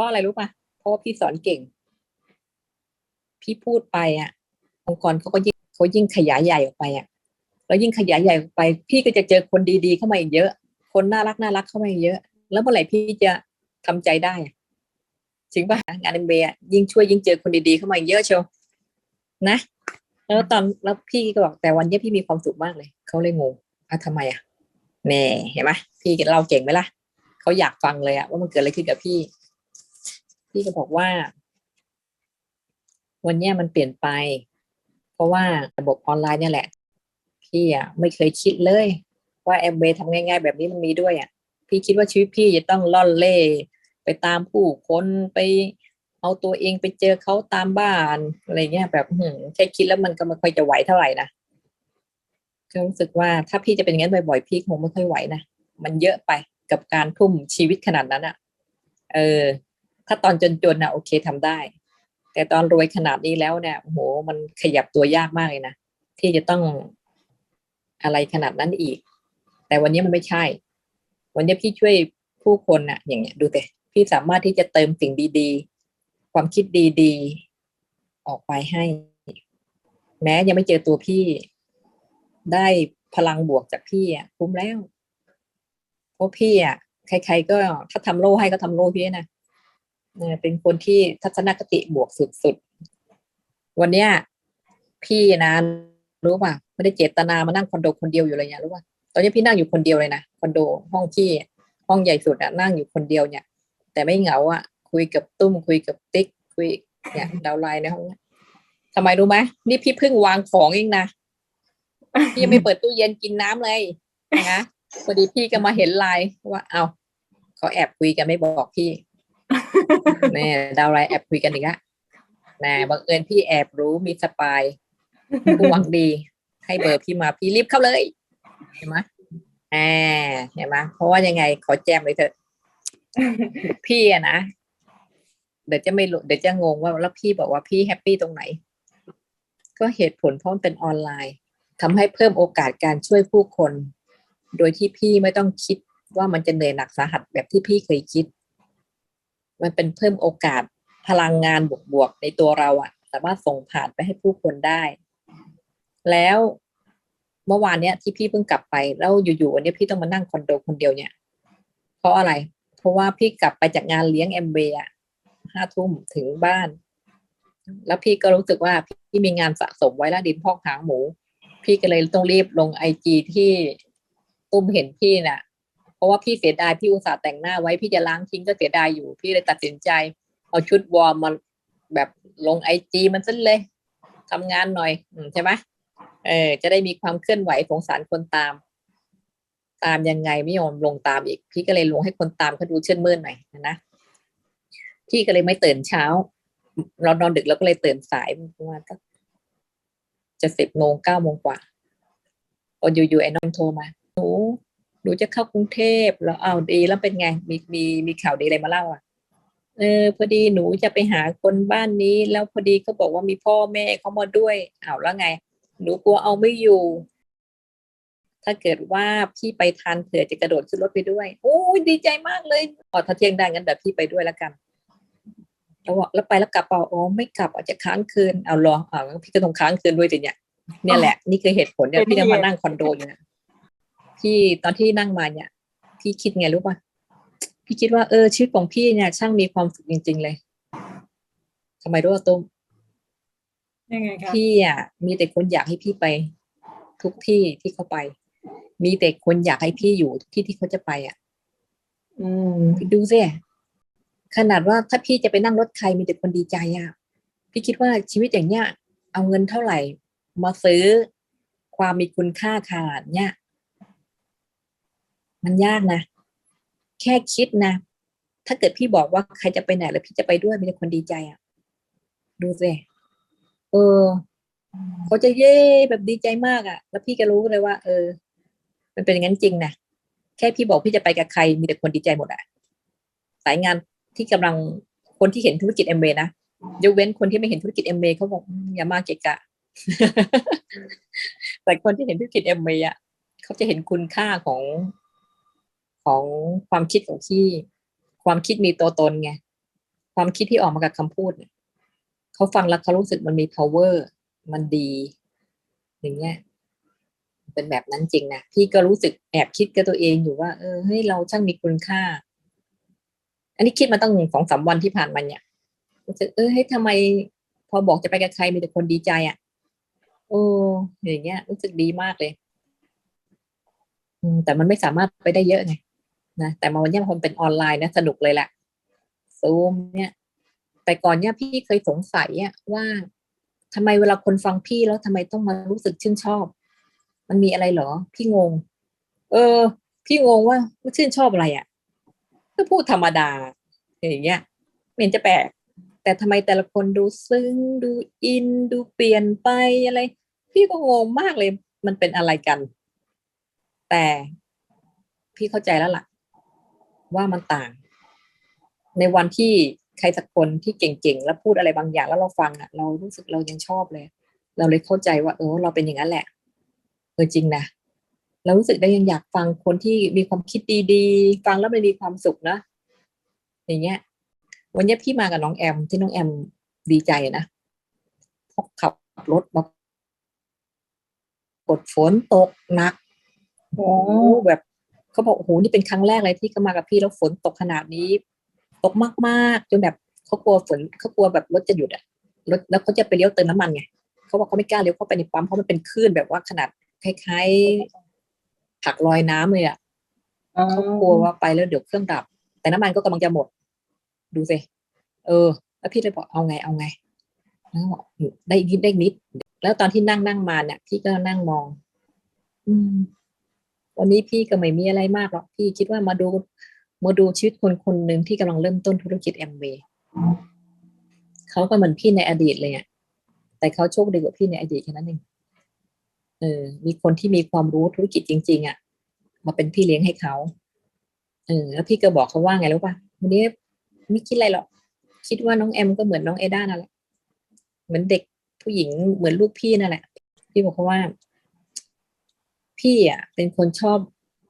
ราะอะไรรู้ป่ะเพราะว่าพี่สอนเก่ง พี่พูดไปอะ องค์กรเขาก็ยิ่งเขายิ่งขยายใหญ่ออกไปอะแล้วยิ่งขยายใหญ่ออกไป พี่ก็จะเจอคนดีๆเข้ามาอีกเยอะ คนน่ารักน่ารักเข้ามาอีกเยอะ แล้วเมื่อไหร่พี่จะทำใจได้จริงป่ะงานเอ็มเบย์ยิ่งช่วยยิ่งเจอคนดีๆเข้ามาอีกเยอะเชียวนะแล้วตอนแล้วพี่ก็บอกแต่วันนี้พี่มีความสุขมากเลยเขาเลยงงอะทำไมอะแน่เห็นไหมพี่เราเก่งไหมล่ะเขาอยากฟังเลยอะว่ามันเกิดอะไรขึ้นกับพี่ พี่ก็บอกว่า วันนี้มันเปลี่ยนไป เพราะว่าระบบออนไลน์เนี่ยแหละ พี่อะไม่เคยคิดเลย ว่าแอมเบย์ทำง่ายๆ แบบนี้มันมีด้วยอะ พี่คิดว่าชีวิตพี่จะต้องล่อนเล่ ไปตามผู้คนไปเอาตัวเองไปเจอเขาตามบ้านอะไรเงี้ยแบบหืมแค่คิดแล้วมันก็ไม่ค่อยจะไหวเท่าไหร่นะก็รู้สึกว่าถ้าพี่จะเป็นงั้นบ่อยๆพี่คงไม่ค่อยไหวนะมันเยอะไปกับการทุ่มชีวิตขนาดนั้นอะ เออ ถ้าตอนจนๆนะโอเคทำได้ แต่ตอนรวยขนาดนี้แล้วเนี่ยโอ้โหมันขยับตัวยากมากเลยนะที่จะต้องอะไรขนาดนั้นอีก แต่วันนี้มันไม่ใช่ วันนี้พี่ช่วยผู้คนอะอย่างเงี้ยดูแต่พี่สามารถที่จะเติมสิ่งดีๆ ความคิดดีๆ ออกไปให้ แม้ยังไม่เจอตัวพี่ ได้พลังบวกจากพี่อะคุ้มแล้วเพราะพี่อะใครๆก็ถ้าทำโล่ให้ก็ทำโล่พี่นะ เป็นคนที่ทัศนคติบวกสุดๆ วันเนี้ยพี่นะรู้ป่ะไม่ได้เจตนามานั่งคอนโดคนเดียวอยู่เลยเนี่ยรู้ป่ะตอนนี้พี่นั่งอยู่คนเดียวเลยนะคอนโดห้องพี่ห้องใหญ่สุดอะนั่งอยู่คนเดียวเนี่ย แต่ไม่เหงาอะคุยกับตุ้มคุยกับติ๊กคุยเนี่ยดาวไลน์ในห้องทำไมรู้ไหมนี่พี่เพิ่งวางของเองนะพี่ยังไม่เปิดตู้เย็นกินน้ำเลยนะพอดีพี่ก็มาเห็นไลน์ว่าเอาเขาแอบคุยกันไม่บอกพี่ น่ดาวไลน์แอบคุยกันอีกละนะบังเอิญพี่แอบรู้มีสปายผู้หวังดี ให้เบอร์พี่มาพี่รีบเข้าเลย เห็นไหมอ่าเห็นไหมเพราะว่ายังไงขอแจมเลยเถอะ พี่อะนะเดี๋ยวจะไม่รู้เดี๋ยวจะงงว่าแล้วพี่บอกว่าพี่แฮปปี้ตรงไหน ก็เหตุผลเพราะมันเป็นออนไลน์ทำให้เพิ่มโอกาสการช่วยผู้คน โดยที่พี่ไม่ต้องคิดว่ามันจะเหนื่อยหนักสาหัสแบบที่พี่เคยคิด มันเป็นเพิ่มโอกาสพลังงานบวกๆในตัวเราอะสามารถส่งผ่านไปให้ผู้คนได้ แล้วเมื่อวานเนี้ยที่พี่เพิ่งกลับไปแล้วอยู่ๆวันนี้พี่ต้องมานั่งคอนโดคนเดียวเนี่ย เพราะอะไร เพราะว่าพี่กลับไปจากงานเลี้ยงแอมเบย์ห้าทุ่มถึงบ้าน แล้วพี่ก็รู้สึกว่าพี่มีงานสะสมไว้แล้วดินพอกหางหมู พี่ก็เลยต้องรีบลงไอจีที่ตุ้มเห็นพี่น่ะ เพราะว่าพี่เสียดายพี่อุตส่าห์แต่งหน้าไว้พี่จะล้างทิ้งก็เสียดายอยู่ พี่เลยตัดสินใจ เอาชุดวอร์มมาแบบลงไอจีมันซะเลยทำงานหน่อยอืใช่ไหมเออจะได้มีความเคลื่อนไหวสงสารคนตาม ตามยังไงไม่ยอมลงตามอีก พี่ก็เลยลงให้คนตามเขาดูเชื่นมื่นหน่อยนะพี่ก็เลยไม่ตื่นเช้า เรานอนดึกแล้วก็เลยตื่นสายประมาณสักจะสิบโมงเก้าโมงกว่าพออยู่ๆไอ้น้องโทรมา หนูจะเข้ากรุงเทพแล้วอ้าวดีแล้วเป็นไง มีมีมีข่าวดีอะไรมาเล่าอะเออพอดีหนูจะไปหาคนบ้านนี้ แล้วพอดีเขาบอกว่ามีพ่อแม่เขามาด้วยอ้าวแล้วไง หนูกลัวเอาไม่อยู่ ถ้าเกิดว่าพี่ไปทันเผื่อจะกระโดดขึ้นรถไปด้วย โอ้ยดีใจมากเลยอ๋อถ้าเที่ยงได้งั้นเดี๋ยวพี่ไปด้วยแล้วกันแล้วบอกแล้วไปแล้วกลับเปล่าอ๋อไม่กลับอาจจะค้างคืนเอารออ่าพี่ก็ต้องค้างคืนด้วยสิเนี่ยเนี่ยแหละ นี่คือเหตุผลเนี่ยพี่จะมานั่งคอนโดอยู่เนี่ย พี่ตอนที่นั่งมาเนี่ย พี่คิดไงรู้ป่ะพี่คิดว่าเออชีวิตของพี่เนี่ย ช่างมีความสุขจริง ๆ เลยทำไมรู้ว่าตุ้มยังไงคะพี่อะมีแต่คนอยากให้พี่ไป ทุกที่ที่เขาไป มีแต่คนอยากให้พี่อยู่ทุกที่ที่เขาจะไปอะ อืมดูสิขนาดว่าถ้าพี่จะไปนั่งรถใครมีแต่คนดีใจอะ พี่คิดว่าชีวิตอย่างเนี้ยเอาเงินเท่าไหร่ มาซื้อความมีคุณค่าขนาดเนี้ย มันยากนะ แค่คิดนะ ถ้าเกิดพี่บอกว่าใครจะไปไหนแล้วพี่จะไปด้วยมีแต่คนดีใจอะ ดูสิเออเขาจะเย่แบบดีใจมากอะ่ะ แล้วพี่ก็รู้เลยว่า เออ มันเป็นอย่างนั้นจริงนะแค่พี่บอกพี่จะไปกับใครมีแต่คนดีใจหมดอะ่ะสายงานที่กำลังคนที่เห็นธุรกิจเอ็มเนะยกเว้นคนที่ไม่เห็นธุรกิจเอ็มเขาบอกอย่ามาเกะกะแต่คนที่เห็นธุรกิจเอ็มเอะเขาจะเห็นคุณค่าของ ของความคิดของพี่ ความคิดมีตัวตนไงความคิดที่ออกมากับคำพูดเขาฟังแล้วเขารู้สึกมันมี power มันดี อย่างเงี้ยเป็นแบบนั้นจริงนะพี่ก็รู้สึกแอบคิดกับตัวเองอยู่ว่า เออเฮ้ยเราช่างมีคุณค่า อันนี้คิดมาตั้งสองสามวันที่ผ่านมาเนี่ยรู้สึกเออเฮ้ยทำไม พอบอกจะไปกับใครมีแต่คนดีใจอะโอ้อย่างเงี้ย รู้สึกดีมากเลยแต่มันไม่สามารถไปได้เยอะไง นะแต่มาวันเนี้ยมันเป็นออนไลน์นะสนุกเลยแหละซูมเนี่ยแต่ก่อนเนี่ยพี่เคยสงสัยอะว่าทำไมเวลาคนฟังพี่แล้วทำไมต้องมารู้สึกชื่นชอบ มันมีอะไรเหรอ พี่งง เออ พี่งงว่าชื่นชอบอะไรอะก็พูดธรรมดา อย่างเงี้ยไม่เห็นจะแปลกแต่ทำไมแต่ละคนดูซึ้งดูอินดูเปลี่ยนไปอะไร พี่ก็งงมากเลย มันเป็นอะไรกัน แต่พี่เข้าใจแล้วล่ะ ว่ามันต่าง ในวันที่ใครสักคนที่เก่งๆแล้วพูดอะไรบางอย่างแล้วเราฟังอะ เรารู้สึกเรายังชอบเลย เราเลยเข้าใจว่า เออ เราเป็นอย่างนั้นแหละเออจริงนะเรารู้สึกได้ยังอยากฟังคนที่มีความคิดดีๆ ฟังแล้วมันมีความสุขนะอย่างเงี้ย วันนี้พี่มากับน้องแอมที่น้องแอมดีใจนะพราขับรถมากดฝนตกหนักอ้โอ้แบบ เขาบอกโอ้โหนี่เป็นครั้งแรกเลยที่เขามากับพี่แล้วฝนตกขนาดนี้ ตกมากๆจนแบบเขากลัวฝนเขากลัวแบบรถจะหยุดอะรถแล้วเขาจะไปเลี้ยวเติมน้ำมันไงเขาบอกเขาไม่กล้าเลี้ยวเข้าไปในปั๊มเพราะมันเป็นคลื่นแบบว่าขนาดคล้ายๆผักลอยน้ำเลยอะเขากลัวว่าไปแล้วเดี๋ยวเครื่องดับ แต่น้ำมันก็กำลังจะหมด ดูสิเออ แล้วพี่เลยบอกเอาไงเอาไงแล้วบอกได้นิดได้นิด แล้วตอนที่นั่งนั่งมาเนี่ยพี่ก็นั่งมอง อืม วันนี้พี่ก็ไม่มีอะไรมากหรอกพี่คิดว่ามาดูมาดูชีวิตคนคนหนึ่งที่กำลังเริ่มต้นธุรกิจแอมเวย์เขาก็เหมือนพี่ในอดีตเลยอะแต่เขาโชคดีกว่าพี่ในอดีตแค่นั้นเองเออ มีคนที่มีความรู้ธุรกิจจริง ๆ อะ มาเป็นพี่เลี้ยงให้เขาเออแล้วพี่ก็บอกเขาว่าไงรู้ป่ะวันนี้ไม่คิดอะไรหรอกคิดว่าน้องแอมก็เหมือนน้องเอด้านั่นแหละเหมือนเด็กผู้หญิงเหมือนลูกพี่นั่นแหละ พี่บอกเขาว่า พี่อะเป็นคนชอบ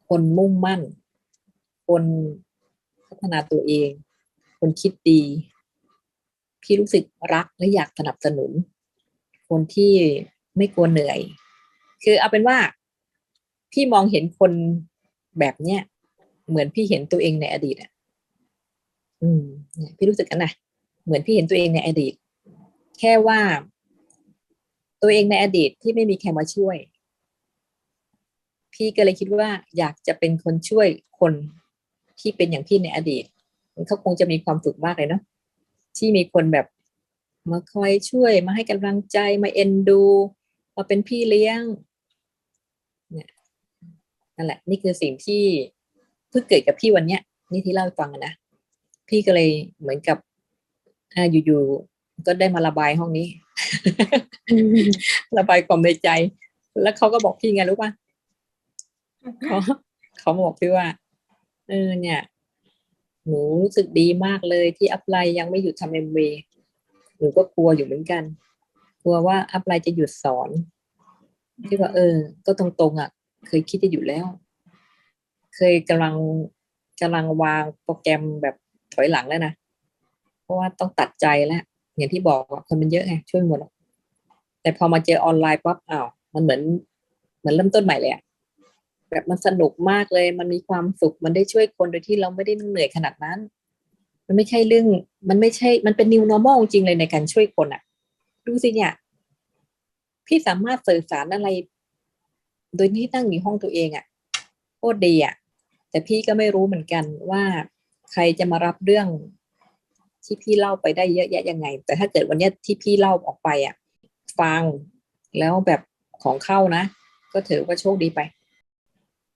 คนมุ่งมั่น คนพัฒนาตัวเอง คนคิดดี พี่รู้สึกรักและอยากสนับสนุน คนที่ไม่กลัวเหนื่อย คือเอาเป็นว่า พี่มองเห็นคนแบบเนี้ยเหมือนพี่เห็นตัวเองในอดีตอะ อืมพี่รู้สึกกันนะเหมือนพี่เห็นตัวเองในอดีต แค่ว่า ตัวเองในอดีตที่ไม่มีใครมาช่วย พี่ก็เลยคิดว่าอยากจะเป็นคนช่วยคนที่เป็นอย่างพี่ในอดีตเขาคงจะมีความสุขมากเลยเนาะที่มีคนแบบมาคอยช่วยมาให้กำลังใจมาเอ็นดู มาเป็นพี่เลี้ยงเนี่ยนั่นแหละ นี่คือสิ่งที่เพิ่งเกิดกับพี่วันเนี้ย นี่ที่เล่าให้ฟังอะนะพี่ก็เลยเหมือนกับอ่าอยู่ๆก็ได้มาระบายห้องนี้ ระบายความในใจ แล้วเขาก็บอกพี่ไงรู้ป่ะ เขาเขาบอกพี่ว่าเออเนี่ย หนูรู้สึกดีมากเลยที่อัพไลน์ยังไม่หยุดทำเอ็มวีหนูก็กลัวอยู่เหมือนกัน กลัวว่าอัพไลน์จะหยุดสอนที่ว่าเออ ก็ตรงๆอะ เคยคิดจะหยุดแล้ว เคยกำลังกำลังวางโปรแกรมแบบถอยหลังแล้วนะเพราะว่าต้องตัดใจแล้วอย่างที่บอกคนมันเยอะไงช่วยหมดแต่พอมาเจอออนไลน์ปั๊บอ้าวมันเหมือนเหมือนเริ่มต้นใหม่เลยอะ แบบมันสนุกมากเลย มันมีความสุขมันได้ช่วยคนโดยที่เราไม่ได้เหนื่อยขนาดนั้น มันไม่ใช่เรื่อง มันไม่ใช่ มันเป็น new normal จริงเลยในการช่วยคนอะดูสิเนี่ยพี่สามารถสื่อสารอะไร โดยที่นั่งอยู่ห้องตัวเองอะโคตรดีอะแต่พี่ก็ไม่รู้เหมือนกันว่าใครจะมารับเรื่องที่พี่เล่าไปได้เยอะแยะยังไง แต่ถ้าเกิดวันนี้ที่พี่เล่าออกไปอะ ฟังแล้วแบบของเข้านะ ก็ถือว่าโชคดีไป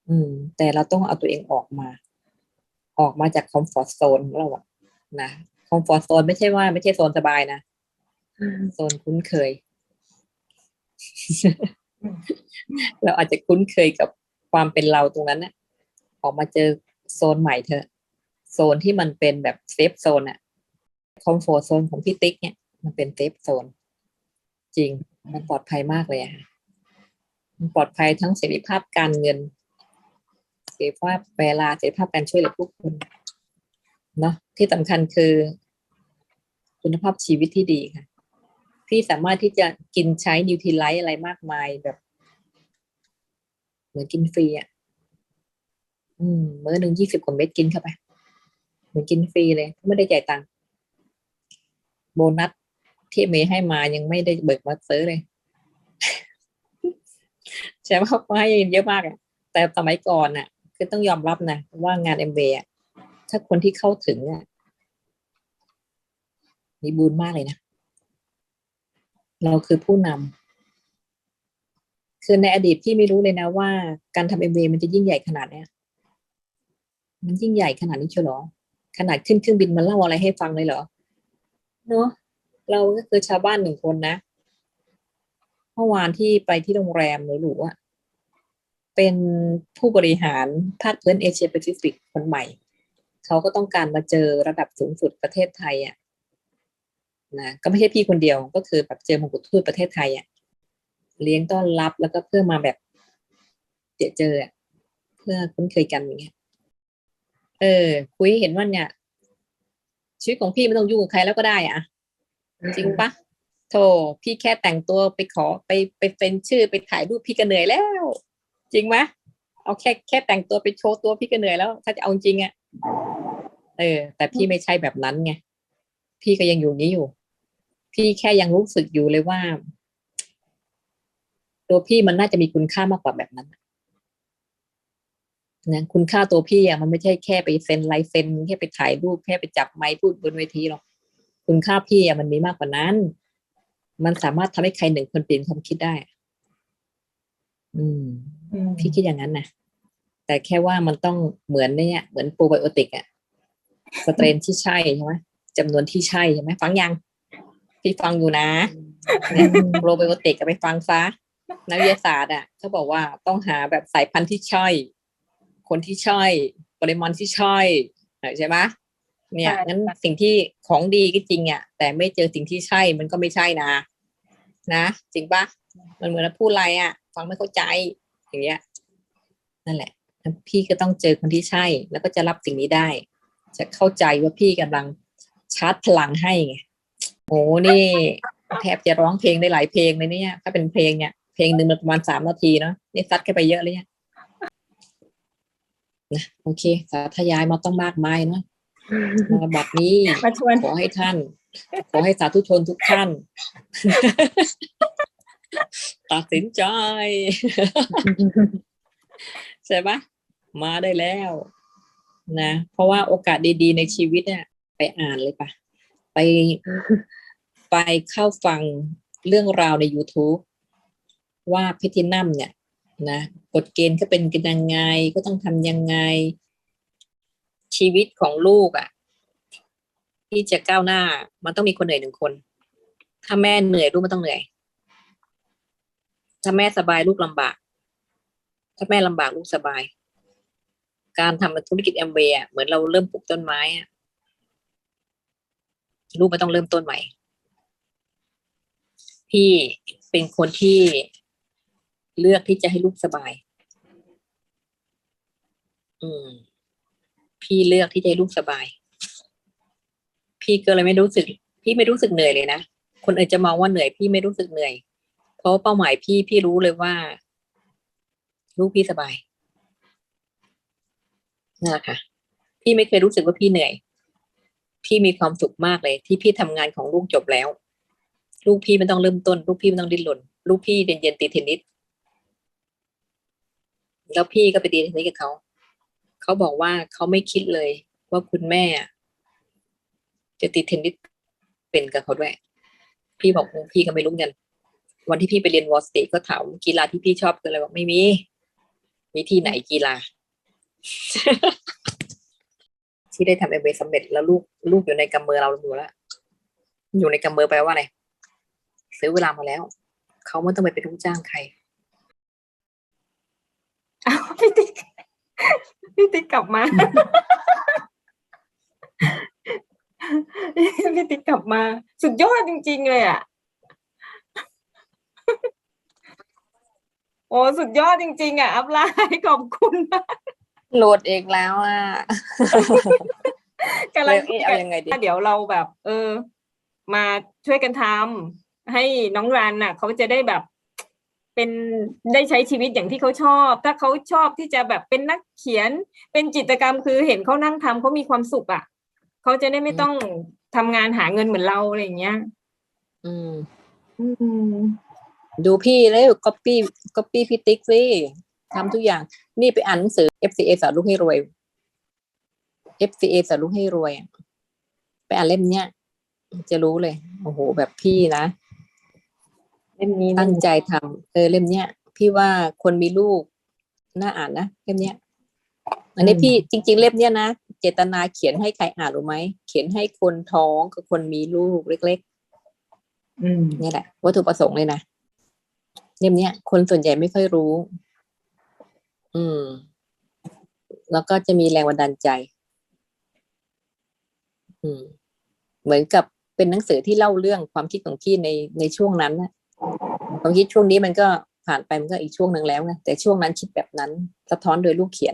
อืม แต่เราต้องเอาตัวเองออกมา ออกมาจากคอมฟอร์ทโซนของเราอะนะคอมฟอร์ทโซนไม่ใช่ว่าไม่ใช่โซนสบายนะโซนคุ้นเคย เราอาจจะคุ้นเคยกับความเป็นเราตรงนั้นนะออกมาเจอโซนใหม่เถอะโซนที่มันเป็นแบบเซฟโซนอะคอมฟอร์ทโซนของพี่ติ๊กเนี่ยมันเป็นเซฟโซน จริง มันปลอดภัยมากเลยอะค่ะมันปลอดภัยทั้งเสรีภาพการเงิน เสรีภาพเวลาเสรีภาพการช่วยเหลือผู้คนเนาะที่สำคัญคือ คุณภาพชีวิตที่ดีค่ะพี่สามารถที่จะกินใช้นิวทรีไลท์อะไรมากมายแบบ เหมือนกินฟรีอะอืมมื้อหนึ่งยี่สิบกว่าเม็ดกินเข้าไปเหมือนกินฟรีเลย ไม่ได้จ่ายตังค์โบนัสที่เมย์ให้มายังไม่ได้เบิกมาซื้อเลยใช่ไหมเขาให้เยอะมากอะแต่สมัยก่อนน่ะ คือต้องยอมรับนะว่างานเอ็มเอะถ้าคนที่เข้าถึงอะมีบุญมากเลยนะ เราคือผู้นำคือในอดีตพี่ไม่รู้เลยนะว่าการทำเอ็มเมันจะยิ่งใหญ่ขนาดเนี้ยมันยิ่งใหญ่ขนาดนี้เชียวหรอ ขนาดขึ้นเครื่องบินมาเล่าอะไรให้ฟังเลยเหรอ เนอะเราก็คือชาวบ้านหนึ่งคนนะ เมื่อวานที่ไปที่โรงแรมหรูๆอะ เป็นผู้บริหารภาคพื้นเอเชียแปซิฟิกคนใหม่ เขาก็ต้องการมาเจอระดับสูงสุดประเทศไทยอะนะก็ไม่ใช่พี่คนเดียวก็คือแบบเจอมงกุฎทูตประเทศไทยอะเลี้ยงต้อนรับแล้วก็เพื่อมาแบบเจอเจอเพื่อคุ้นเคยกันอย่างเงี้ยเออ คุยเห็นว่าเนี่ย ชีวิตของพี่ไม่ต้องยุ่งกับใครแล้วก็ได้อะจริงปะโธ่พี่แค่แต่งตัวไปขอไปไปเป็นชื่อไปถ่ายรูปพี่ก็เหนื่อยแล้ว จริงไหมเอาแค่แค่แต่งตัวไปโชว์ตัวพี่ก็เหนื่อยแล้ว ถ้าจะเอาจริงอะเออ แต่พี่ไม่ใช่แบบนั้นไงพี่ก็ยังอยู่นี้อยู่ พี่แค่ยังรู้สึกอยู่เลยว่า ตัวพี่มันน่าจะมีคุณค่ามากกว่าแบบนั้นนะคุณค่าตัวพี่อะมันไม่ใช่แค่ไปเซ็นลายเซ็นแค่ไปถ่ายรูปแค่ไปจับไมค์พูดบนเวทีหรอกคุณค่าพี่อะมันมีมากกว่านั้น มันสามารถทำให้ใครหนึ่งคนเปลี่ยนความคิดได้ อืมอืม พี่คิดอย่างนั้นนะแต่แค่ว่ามันต้องเหมือนเนี่ย เหมือนโปรไบโอติกอะสเตรนที่ใช่ใช่ไหมจำนวนที่ใช่ใช่ไหมฟังยัง พี่ฟังอยู่นะเนี่ยโปรไบโอติกไปฟังซะนักวิทยาศาสตร์อะเขาบอกว่าต้องหาแบบสายพันธุ์ที่ใช่คนที่ใช่ปริมาณที่ใช่ใช่ไหมเนี่ยงั้นสิ่งที่ของดีก็จริงอะแต่ไม่เจอสิ่งที่ใช่มันก็ไม่ใช่นะ นะจริงปะมันเหมือนเราพูดอะไรอะฟังไม่เข้าใจ อย่างเงี้ยนั่นแหละพี่ก็ต้องเจอคนที่ใช่ แล้วก็จะรับสิ่งนี้ได้ จะเข้าใจว่าพี่กำลังชาร์จพลังให้ไงโอ้นี่ แทบจะร้องเพลงได้หลายเพลงเลยเนี่ย ถ้าเป็นเพลงเนี่ยเพลงหนึ่งมันประมาณสามนาทีเนาะนี่ซัดแค่ไปเยอะเลยเนี่ยนะโอเค สาธยายมาต้องมากมายเนาะมาบัดนี้มาชวนขอให้ท่าน ขอให้สาธุชนทุกท่าน ตัดสินใจ ใช่ปะมาได้แล้ว นะ เพราะว่าโอกาสดีๆในชีวิตเนี่ย ไปอ่านเลยปะไปไปเข้าฟังเรื่องราวใน YouTube ว่าพิธีนัมเนี่ย นะกฎเกณฑ์ก็เป็นกันยังไง ก็ต้องทำยังไง ชีวิตของลูกอะ่ะ ที่จะก้าวหน้า มันต้องมีคนเหนื่อยหนึ่งคน ถ้าแม่เหนื่อยลูกมันต้องเหนื่อย ถ้าแม่สบายลูกลำบาก ถ้าแม่ลำบากลูกสบาย การทำธุรกิจแอมเบย์เหมือนเราเริ่มปลูกต้นไม้อะลูกไม่ต้องเริ่มต้นใหม่ พี่เป็นคนที่เลือกที่จะให้ลูกสบาย อืม พี่เลือกที่จะให้ลูกสบาย พี่ก็เลยไม่รู้สึก พี่ไม่รู้สึกเหนื่อยเลยนะ คนอื่นจะมองว่าเหนื่อย พี่ไม่รู้สึกเหนื่อย เพราะว่าเป้าหมายพี่พี่รู้เลยว่า ลูกพี่สบายนั่นแหละค่ะ พี่ไม่เคยรู้สึกว่าพี่เหนื่อย พี่มีความสุขมากเลย ที่พี่ทำงานของลูกจบแล้ว ลูกพี่ไม่ต้องเริ่มต้น ลูกพี่ไม่ต้องดิ้นรนลูกพี่เรียนเย็นตีเทนนิสแล้วพี่ก็ไปตีเทนนิสกับเขาเขาบอกว่าเขาไม่คิดเลย ว่าคุณแม่ จะตีเทนนิสเป็นกับเขาด้วย พี่บอกพี่ก็ไม่รู้กัน วันที่พี่ไปเรียนวอลสเตทก็ถามกีฬาที่พี่ชอบคืออะไรบอกไม่มีมีที่ไหนกีฬา ที่ได้ทำเอ็มเสำเร็จแล้วลูกลูกอยู่ในกำมือเราหมดแล้วอยู่ในกำมือแปลว่าอะไรซื้อเวลามาแล้ว เขาไม่ต้องไปเป็นลูกจ้างใครอ้าวพี่ติ๊กพี่ติ๊กกลับมาพี่ติ๊กกลับมา สุดยอดจริง ๆ เลยอะ อ้สุดยอดจริง ๆ อะ อัพไลน์ขอบคุณมากโหลดเองแล้วอะกำลังเอ๊ะเอายังไงดีเดี๋ยวเราแบบ เออ มาช่วยกันทำให้น้องรันน่ะเขาจะได้แบบเป็นได้ใช้ชีวิตอย่างที่เขาชอบ ถ้าเขาชอบที่จะแบบเป็นนักเขียน เป็นจิตรกรรมคือเห็นเขานั่งทำเขามีความสุขอะเขาจะได้ไม่ต้องทำงานหาเงินเหมือนเราอะไรอย่างเงี้ย อืม อืม ดูพี่เลยก๊อปปี้ก๊อปปี้พี่ติ๊กสิทำทุกอย่าง นี่ไปอ่านหนังสือ FCA สอนลูกให้รวย FCA สอนลูกให้รวยอะไปอ่านเล่มเนี้ยจะรู้เลย โอ้โห แบบพี่นะเล่มนี้ตั้งใจทำเออเล่มเนี้ย พี่ว่าคนมีลูกน่าอ่านนะเล่มเนี้ย อันนี้พี่จริง ๆ เล่มเนี้ยนะเจตนาเขียนให้ใครอ่านรู้ไหมเขียนให้คนท้องกับคนมีลูกเล็กอืมๆนี่แหละวัตถุประสงค์เลยนะ เล่มเนี้ย คนส่วนใหญ่ไม่ค่อยรู้ อืม แล้วก็จะมีแรงบันดาลใจ อืม เหมือนกับเป็นหนังสือที่เล่าเรื่องความคิดของพี่ในในช่วงนั้นนะความคิดช่วงนี้มันก็ผ่านไปมันก็อีกช่วงหนึ่งแล้วไงแต่ช่วงนั้นคิดแบบนั้น สะท้อนโดยลูกเขียน